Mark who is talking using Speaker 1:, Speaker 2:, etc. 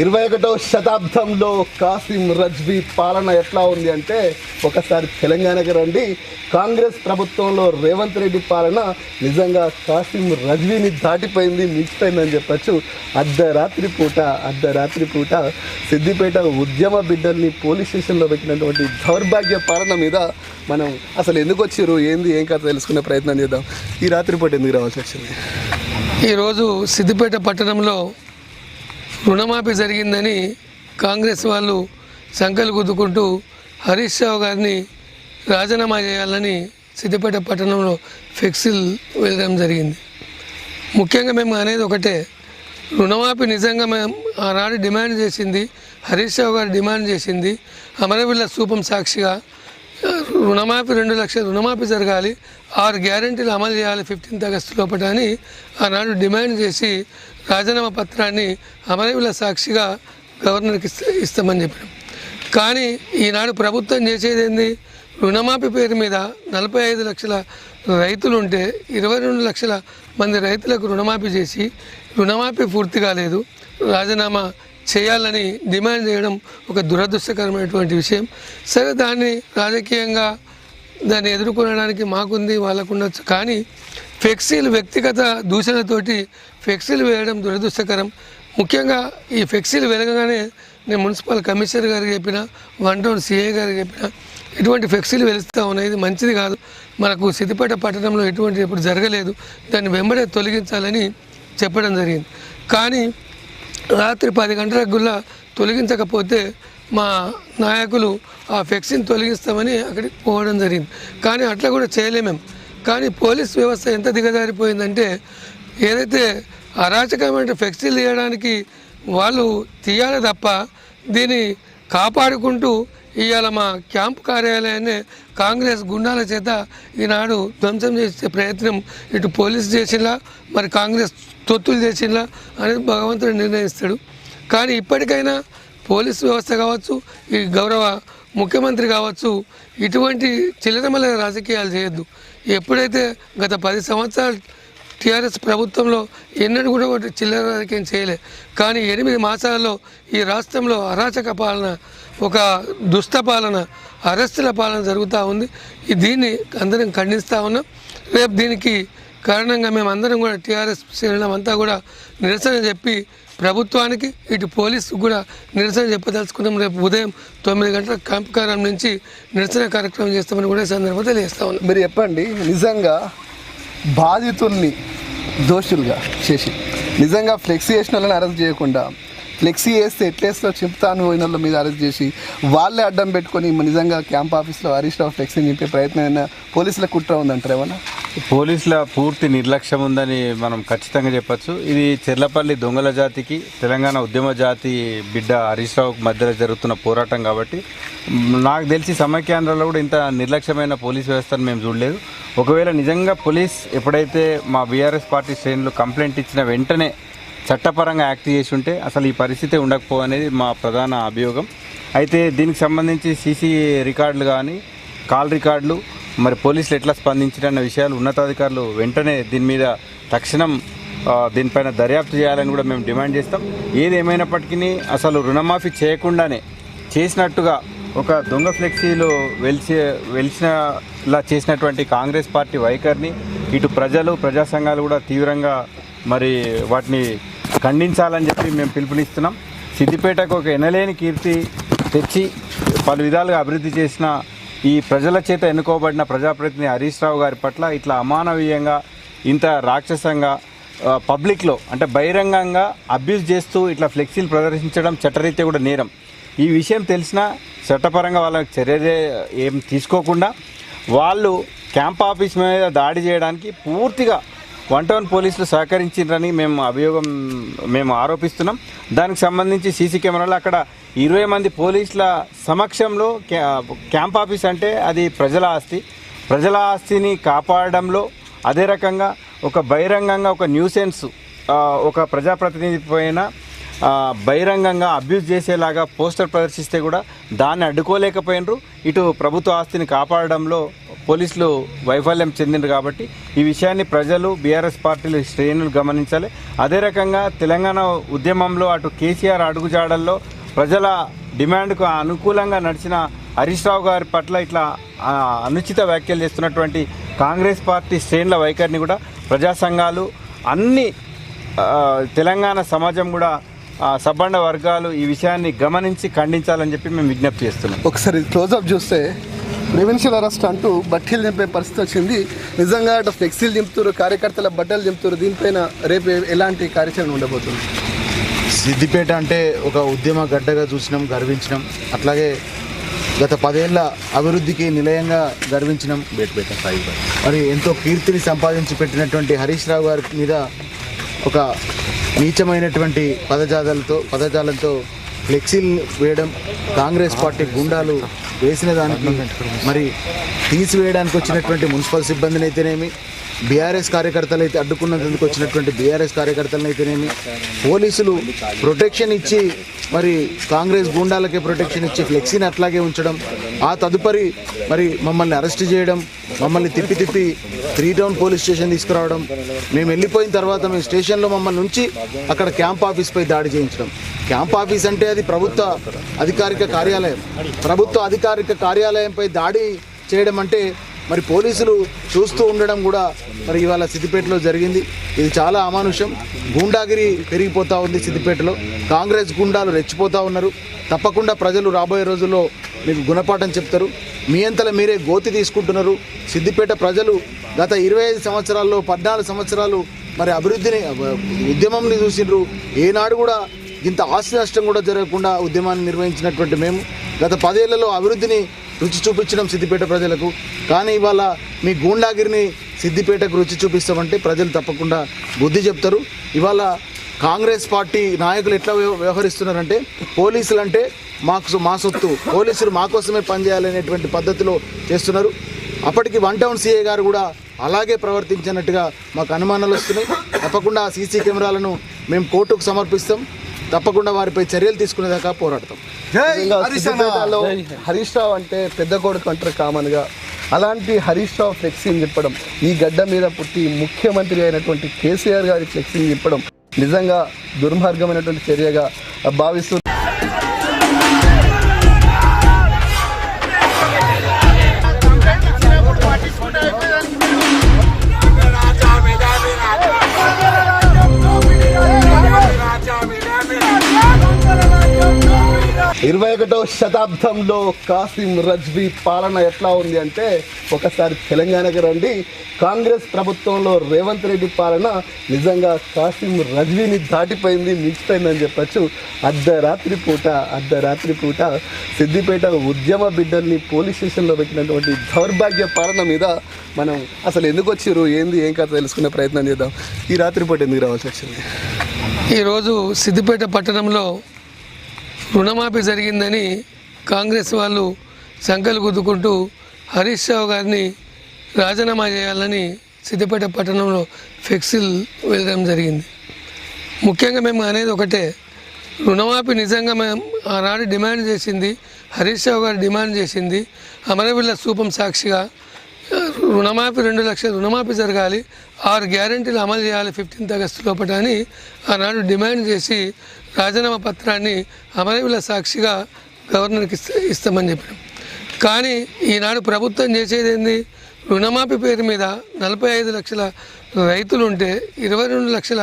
Speaker 1: ఇరవై ఒకటో శతాబ్దంలో కాసిం రజ్వీ పాలన ఎట్లా ఉంది అంటే ఒకసారి తెలంగాణకి రండి. కాంగ్రెస్ ప్రభుత్వంలో రేవంత్ రెడ్డి పాలన నిజంగా కాసిం రజ్వీని దాటిపోయింది మించిపోయిందని చెప్పచ్చు. అర్ధరాత్రి పూట అర్ధరాత్రి పూట సిద్దిపేట ఉద్యమ బిడ్డల్ని పోలీస్ స్టేషన్లో పెట్టినటువంటి దౌర్భాగ్య పాలన మీద మనం అసలు ఎందుకు వచ్చారు ఏంది ఏం కథ తెలుసుకునే ప్రయత్నం చేద్దాం. ఈ రాత్రి పూట ఎందుకు రావాల్సి వచ్చింది?
Speaker 2: ఈరోజు సిద్దిపేట పట్టణంలో రుణమాఫీ జరిగిందని కాంగ్రెస్ వాళ్ళు సంకలు గుద్దుకుంటూ హరీష్ రావు గారిని రాజీనామా చేయాలని సిద్దిపేట పట్టణంలో ఫ్లెక్సీలు వెళ్ళడం జరిగింది. ముఖ్యంగా మేము అనేది ఒకటే రుణమాఫీ నిజంగా మేము ఆనాడు డిమాండ్ చేసింది హరీష్ రావు గారు డిమాండ్ చేసింది అమరవీళ్ళ స్థూపం సాక్షిగా రుణమాఫీ రెండు లక్షల రుణమాఫీ జరగాలి ఆరు గ్యారెంటీలు అమలు చేయాలి ఫిఫ్టీన్త్ ఆగస్టు లోపల అని ఆనాడు డిమాండ్ చేసి రాజీనామా పత్రాన్ని అమరవీల సాక్షిగా గవర్నర్కి ఇస్తామని చెప్పాం కానీ ఈనాడు ప్రభుత్వం చేసేది ఏంది రుణమాఫీ పేరు మీద నలభై ఐదు లక్షల రైతులు ఉంటే ఇరవై రెండు లక్షల మంది రైతులకు రుణమాఫీ చేసి రుణమాఫీ పూర్తి కాలేదు. రాజీనామా చేయాలని డిమాండ్ చేయడం ఒక దురదృష్టకరమైనటువంటి విషయం. సరే దాన్ని రాజకీయంగా దాన్ని ఎదుర్కొనడానికి మాకుంది వాళ్ళకుండొచ్చు. కానీ ఫ్లెక్సీలు వ్యక్తిగత దూషణతోటి ఫ్లెక్సీలు వేయడం దురదృష్టకరం. ముఖ్యంగా ఈ ఫ్లెక్సీలు వెలగగానే నేను మున్సిపల్ కమిషనర్ గారికి చెప్పిన వన్ టౌన్ సిఐ గారికి చెప్పిన ఎటువంటి ఫ్లెక్సీలు వెలుస్తూ ఉన్నాయి. ఇది మంచిది కాదు. మనకు సిద్దిపేట పట్టణంలో ఎటువంటి ఇప్పుడు జరగలేదు. దాన్ని వెంబడే తొలగించాలని చెప్పడం జరిగింది. కానీ రాత్రి పది గంటలకు గుల్లా తొలగించకపోతే మా నాయకులు ఆ ఫ్లెక్సీని తొలగిస్తామని అక్కడికి పోవడం జరిగింది. కానీ అట్లా కూడా చేయలేమేం కానీ పోలీస్ వ్యవస్థ ఎంత దిగజారిపోయిందంటే ఏదైతే అరాచకమైన ఫ్లెక్సీలు తీయడానికి వాళ్ళు తీయాలి తప్ప దీన్ని కాపాడుకుంటూ ఇవాళ మా క్యాంపు కార్యాలయాన్ని కాంగ్రెస్ గుండాల చేత ఈనాడు ధ్వంసం చేసే ప్రయత్నం ఇటు పోలీసు చేసిందా మరి కాంగ్రెస్ తొత్తులు చేసిందా అనేది భగవంతుడు నిర్ణయిస్తాడు. కానీ ఇప్పటికైనా పోలీస్ వ్యవస్థ కావచ్చు ఈ గౌరవ ముఖ్యమంత్రి కావచ్చు ఇటువంటి చిల్లరమల రాజకీయాలు చేయొద్దు. ఎప్పుడైతే గత పది సంవత్సరాలు టీఆర్ఎస్ ప్రభుత్వంలో ఎన్నడూ కూడా ఒకటి చిల్లర రాజకీయం చేయలే కానీ ఎనిమిది మాసాల్లో ఈ రాష్ట్రంలో అరాచక పాలన ఒక దుష్ట పాలన అరెస్టుల పాలన జరుగుతూ ఉంది. దీన్ని అందరం ఖండిస్తూ ఉన్నాం. రేపు దీనికి కారణంగా మేము అందరం కూడా టీఆర్ఎస్ శ్రేణులం అంతా కూడా నిరసన చెప్పి ప్రభుత్వానికి ఇటు పోలీసుకు కూడా నిరసన చెప్పదలుచుకున్నాం. రేపు ఉదయం తొమ్మిది గంటల క్యాంపు నుంచి నిరసన కార్యక్రమం చేస్తామని కూడా సందర్భంగా తెలియజేస్తా ఉన్నాం.
Speaker 1: మీరు చెప్పండి నిజంగా బాధితుల్ని దోషులుగా చేసి నిజంగా ఫ్లెక్సీ చేసిన వాళ్ళని అరెస్ట్ చేయకుండా ఫ్లెక్సీ వేస్తే ఎట్లేస్తో చెప్తాను పోయిన వాళ్ళ మీద అరెస్ట్ చేసి వాళ్ళే అడ్డం పెట్టుకొని నిజంగా క్యాంప్ ఆఫీస్లో హరీష్ రావు ఫ్లెక్సీ చెప్పే ప్రయత్నం పోలీసుల కుట్ర ఉందంటారు ఏమన్నా?
Speaker 3: పోలీసుల పూర్తి నిర్లక్ష్యం ఉందని మనం ఖచ్చితంగా చెప్పొచ్చు. ఇది చెర్లపల్లి దొంగల జాతికి తెలంగాణ ఉద్యమ జాతి బిడ్డ హరీష్ రావుకు మధ్యలో జరుగుతున్న పోరాటం కాబట్టి నాకు తెలిసి సమైక్యాంధ్రలో కూడా ఇంత నిర్లక్ష్యమైన పోలీస్ వ్యవస్థను మేము చూడలేదు. ఒకవేళ నిజంగా పోలీస్ ఎప్పుడైతే మా బీఆర్ఎస్ పార్టీ శ్రేణులు కంప్లైంట్ ఇచ్చిన వెంటనే చట్టపరంగా యాక్ట్ చేసి ఉంటే అసలు ఈ పరిస్థితి ఉండకపో అనేది మా ప్రధాన అభియోగం. అయితే దీనికి సంబంధించి సీసీ రికార్డులు కానీ కాల్ రికార్డులు మరి పోలీసులు ఎట్లా స్పందించారన్న విషయాలు ఉన్నతాధికారులు వెంటనే దీని మీద తక్షణం దీనిపైన దర్యాప్తు చేయాలని కూడా మేము డిమాండ్ చేస్తాం. ఏది ఏమైనప్పటికీ అసలు రుణమాఫీ చేయకుండానే చేసినట్టుగా ఒక దొంగ ఫ్లెక్సీలు వెలిసి వెలిసినలా చేసినటువంటి కాంగ్రెస్ పార్టీ వైఖరిని ఇటు ప్రజలు ప్రజా సంఘాలు కూడా తీవ్రంగా మరి వాటిని ఖండించాలని చెప్పి మేము పిలుపునిస్తున్నాం. సిద్దిపేటకు ఒక ఎనలేని కీర్తి తెచ్చి పలు విధాలుగా అభివృద్ధి చేసిన ఈ ప్రజల చేత ఎన్నుకోబడిన ప్రజాప్రతినిధి హరీష్ రావు గారి పట్ల ఇట్లా అమానవీయంగా ఇంత రాక్షసంగా పబ్లిక్లో అంటే బహిరంగంగా అబ్యూజ్ చేస్తూ ఇట్లా ఫ్లెక్సీలు ప్రదర్శించడం చట్టరీత్యా కూడా నేరం. ఈ విషయం తెలిసినా చట్టపరంగా వాళ్ళకి చర్యలే ఏం తీసుకోకుండా వాళ్ళు క్యాంప్ ఆఫీస్ మీద దాడి చేయడానికి పూర్తిగా వన్ టౌన్ పోలీసులు సహకరించారని మేము అభియోగం మేము ఆరోపిస్తున్నాం. దానికి సంబంధించి సీసీ కెమెరాలు అక్కడ ఇరవై మంది పోలీసుల సమక్షంలో క్యా- క్యాంప్ ఆఫీస్ అంటే అది ప్రజల ఆస్తి. ప్రజల ఆస్తిని కాపాడడంలో అదే రకంగా ఒక బహిరంగంగా ఒక న్యూసెన్స్ ఒక ప్రజాప్రతినిధి పైన బహిరంగంగా అబ్యూజ్ చేసేలాగా పోస్టర్ ప్రదర్శిస్తే కూడా దాన్ని అడ్డుకోలేకపోయినరు. ఇటు ప్రభుత్వ ఆస్తిని కాపాడడంలో పోలీసులు వైఫల్యం చెందిండ్రు కాబట్టి ఈ విషయాన్ని ప్రజలు బీఆర్ఎస్ పార్టీలు శ్రేణులు గమనించాలి. అదే రకంగా తెలంగాణ ఉద్యమంలో అటు కేసీఆర్ అడుగుజాడల్లో ప్రజల డిమాండ్కు అనుకూలంగా నడిచిన హరీష్ రావు గారి పట్ల ఇట్లా అనుచిత వ్యాఖ్యలు చేస్తున్నటువంటి కాంగ్రెస్ పార్టీ శ్రేణుల వైఖరిని కూడా ప్రజా సంఘాలు అన్ని తెలంగాణ సమాజం కూడా సబ్బండ వర్గాలు ఈ విషయాన్ని గమనించి ఖండించాలని చెప్పి మేము విజ్ఞప్తి చేస్తున్నాం.
Speaker 1: ఒకసారి క్లోజ్అప్ చూస్తే ప్రివెన్షియల్ అరెస్ట్ అంటూ బట్టలు దింపే పరిస్థితి వచ్చింది. నిజంగా అటు ఫ్లెక్సీలు దింపుతారు కార్యకర్తల బట్టలు దింపుతారు దీనిపైన రేపు ఎలాంటి కార్యాచరణ ఉండబోతుంది?
Speaker 4: సిద్దిపేట అంటే ఒక ఉద్యమ గడ్డగా చూసినాం గర్వించినాం. అట్లాగే గత పదేళ్ళ అభివృద్ధికి నిలయంగా గర్వించినాం. బేట్పేట సాయి మరి ఎంతో కీర్తిని సంపాదించి పెట్టినటువంటి హరీష్ రావు గారి మీద ఒక నీచమైనటువంటి పదజాదాలతో పదజాలంతో ఫ్లెక్సీలు వేయడం కాంగ్రెస్ పార్టీ గుండాలు వేసిన దానికి మరి తీసివేయడానికి వచ్చినటువంటి మున్సిపల్ సిబ్బందిని అయితేనేమి బీఆర్ఎస్ కార్యకర్తలు అయితే అడ్డుకున్నందుకు వచ్చినటువంటి బీఆర్ఎస్ కార్యకర్తలను అయితేనేమి పోలీసులు ప్రొటెక్షన్ ఇచ్చి మరి కాంగ్రెస్ గూండాలకే ప్రొటెక్షన్ ఇచ్చి ఫ్లెక్సీని అట్లాగే ఉంచడం ఆ తదుపరి మరి మమ్మల్ని అరెస్ట్ చేయడం మమ్మల్ని తిప్పి తిప్పి త్రీ టౌన్ పోలీస్ స్టేషన్ తీసుకురావడం మేము వెళ్ళిపోయిన తర్వాత మేము స్టేషన్లో మమ్మల్ని ఉంచి అక్కడ క్యాంప్ ఆఫీస్పై దాడి చేయించడం. క్యాంప్ ఆఫీస్ అంటే అది ప్రభుత్వ అధికారిక కార్యాలయం. ప్రభుత్వ అధికారిక కార్యాలయంపై దాడి చేయడం అంటే మరి పోలీసులు చూస్తూ ఉండడం కూడా మరి ఇవాళ సిద్దిపేటలో జరిగింది. ఇది చాలా అమానుషం. గూండాగిరి పెరిగిపోతూ ఉంది సిద్దిపేటలో. కాంగ్రెస్ గుండాలు రెచ్చిపోతూ ఉన్నారు. తప్పకుండా ప్రజలు రాబోయే రోజుల్లో మీకు గుణపాఠం చెప్తారు. మీ అంతల మీరే గోతి తీసుకుంటున్నారు. సిద్దిపేట ప్రజలు గత ఇరవై ఐదు సంవత్సరాల్లో పద్నాలుగు సంవత్సరాలు మరి అభివృద్ధిని ఉద్యమంని చూసిండ్రు. ఏనాడు కూడా ఇంత ఆస్తి నష్టం కూడా జరగకుండా ఉద్యమాన్ని నిర్వహించినటువంటి మేము. గత పదేళ్ళలో అభివృద్ధిని రుచి చూపించడం సిద్దిపేట ప్రజలకు. కానీ ఇవాళ మీ గూండాగిరిని సిద్దిపేటకు రుచి చూపిస్తామంటే ప్రజలు తప్పకుండా బుద్ధి చెప్తారు. ఇవాళ కాంగ్రెస్ పార్టీ నాయకులు ఎట్లా వ్యవ- వ్యవహరిస్తున్నారంటే పోలీసులు అంటే మాకు మా సొత్తు పోలీసులు మా కోసమే పనిచేయాలనేటువంటి పద్ధతిలో చేస్తున్నారు. అప్పటికి వన్ టౌన్ సీఏ గారు కూడా అలాగే ప్రవర్తించినట్టుగా మాకు అనుమానాలు వస్తున్నాయి. తప్పకుండా సీసీ కెమెరాలను మేము కోర్టుకు సమర్పిస్తాం. తప్పకుండా వారిపై చర్యలు తీసుకునేదాకా పోరాడతాం.
Speaker 1: సిద్దిపేటలో హరీష్ రావు అంటే పెద్ద కొడుకు అంటారు కామన్గా అలాంటి హరీష్ రావు ఫ్లెక్సీని చెప్పడం ఈ గడ్డ మీద పుట్టి ముఖ్యమంత్రి అయినటువంటి కేసీఆర్ గారి ఫ్లెక్సీని చెప్పడం నిజంగా దుర్మార్గమైనటువంటి చర్యగా భావిస్తూ ఇరవై ఒకటో శతాబ్దంలో కాసిం రజ్వీ పాలన ఎట్లా ఉంది అంటే ఒకసారి తెలంగాణకి రండి. కాంగ్రెస్ ప్రభుత్వంలో రేవంత్ రెడ్డి పాలన నిజంగా కాసిం రజ్వీని దాటిపోయింది మించిపోయిందని చెప్పచ్చు. అర్ధరాత్రి పూట అర్ధరాత్రి పూట సిద్దిపేట ఉద్యమ బిడ్డల్ని పోలీస్ స్టేషన్లో పెట్టినటువంటి దౌర్భాగ్య పాలన మీద మనం అసలు ఎందుకు వచ్చిర్రు ఏంది ఏం కథ తెలుసుకునే ప్రయత్నం చేద్దాం. ఈ రాత్రి పూట ఎందుకు రావాల్సి వచ్చింది?
Speaker 2: ఈరోజు సిద్దిపేట పట్టణంలో రుణమాఫీ జరిగిందని కాంగ్రెస్ వాళ్ళు సంఖ్యలు గుద్దుకుంటూ హరీష్ రావు గారిని రాజీనామా చేయాలని సిద్దిపేట పట్టణంలో ఫ్లెక్సీలు వెళ్ళడం జరిగింది. ముఖ్యంగా మేము అనేది ఒకటే రుణమాఫీ నిజంగా మేము ఆనాడు డిమాండ్ చేసింది హరీష్ రావు గారు డిమాండ్ చేసింది అమరవీళ్ళ సూపం సాక్షిగా రుణమాఫీ రెండు లక్షల రుణమాఫీ జరగాలి. ఆరు గ్యారెంటీలు అమలు చేయాలి ఫిఫ్టీన్త్ ఆగస్టు లోపల అని ఆనాడు డిమాండ్ చేసి రాజీనామా పత్రాన్ని అమరవీల సాక్షిగా గవర్నర్కి ఇస్తామని చెప్పాం కానీ ఈనాడు ప్రభుత్వం చేసేది ఏంది రుణమాఫీ పేరు మీద నలభై ఐదు లక్షల రైతులు ఉంటే ఇరవై రెండు లక్షల